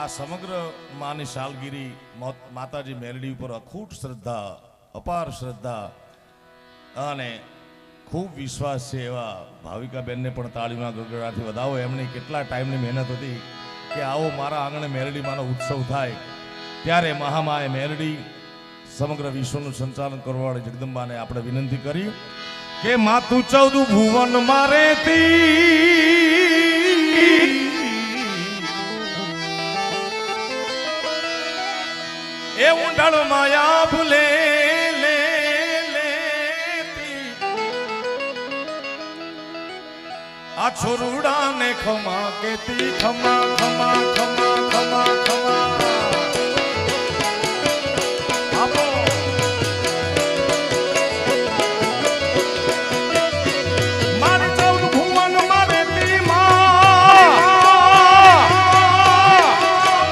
આ સમગ્ર માની શાલગીરી માતાજી મેલડી ઉપર અખૂટ શ્રદ્ધા, અપાર શ્રદ્ધા અને ખૂબ વિશ્વાસ છે એવા ભાવિકાબેનને પણ તાળીમાં ગગડાથી વધાવો. એમની કેટલા ટાઈમની મહેનત હતી કે આવો મારા આંગણે મેલડીમાંનો ઉત્સવ થાય. ત્યારે મહામાએ મેલડી સમગ્ર વિશ્વનું સંચાલન કરવાવાળી જગદંબાને આપણે વિનંતી કરી કે, માતું ચૌદ ભુવન મારે એ ઊંડાળો માયા ભૂલે લે આ છોરુડા ને ખમા કેતી ખમા ખમા ખમા ખમા.